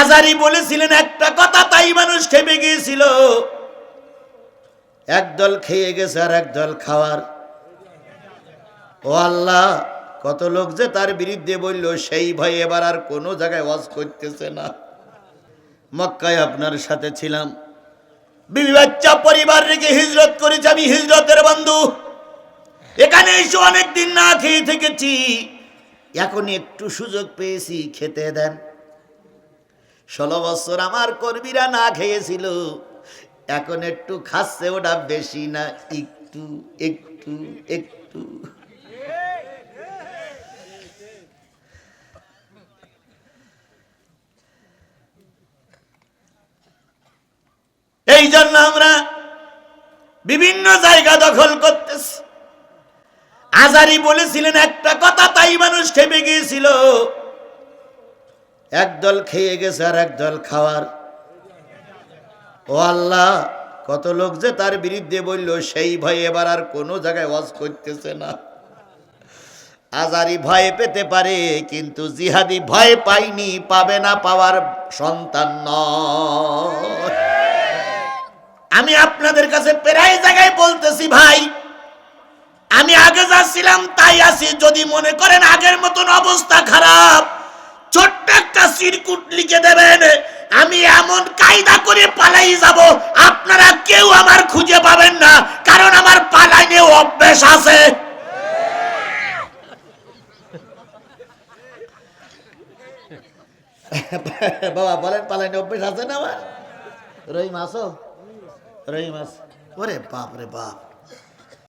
আজারি বলেছিলেন, একটা কথা তাই মানুষ খেপে গিয়েছিল। একদল খেয়ে গেছে আর একদল খাওয়ার। ও আল্লাহ, কত লোক যে তার বিরুদ্ধে বলল, সেই ভয়ে এবার আর কোনো জায়গায় ওয়াজ করতেছে না। মক্কায় আপনার সাথে ছিলাম। বিবি বাচ্চা পরিবার রেখে হিজরত করেছি, আমি হিজরতের বন্ধু। এখানে এসে অনেকদিন না খেয়ে থেকেছি। এখন একটু সুযোগ পেয়েছি, খেতে দেন। ষোলো বছর আমার কর্মীরা না খেয়েছিল। এখন একটু খাচ্ছে, ওটা বেশি না, একটু একটু একটু। এই জন্য আমরা বিভিন্ন জায়গা দখল করতেছি। আজারি বলেছিলেন, একটা কথা তাই মানুষ খেপে গিয়েছিল। একদল খেয়ে গেছে আর একদল খাওয়ার। ও আল্লাহ, কত লোক যে তার বিরুদ্ধে বলল, সেই ভয়ে এবার আর কোনো জায়গায় ওয়াজ করতেছে না। আজারি ভয় পেতে পারে, কিন্তু জিহাদি ভয় পাইনি পাবে না পাওয়ার সন্তান আমি আপনাদের কাছে প্রায় জায়গায় বলতেছি ভাই, আমি আগে যাচ্ছিলাম, তাই আছি। যদি মনে করেন আগের মতন অবস্থা খারাপ সিরকুট লিখে দেবেন, আমি এমন কায়দা করে পালাই যাব, আপনারা কেউ আমার খুঁজে পাবেন না, কারণ আমার পালাইনে অভ্যেস আছে। বাবা, বলেন পালাইনে অভ্যেস আছে না আমার? রহিম আসো রহিম আস ওরে বাপ রে বাপ।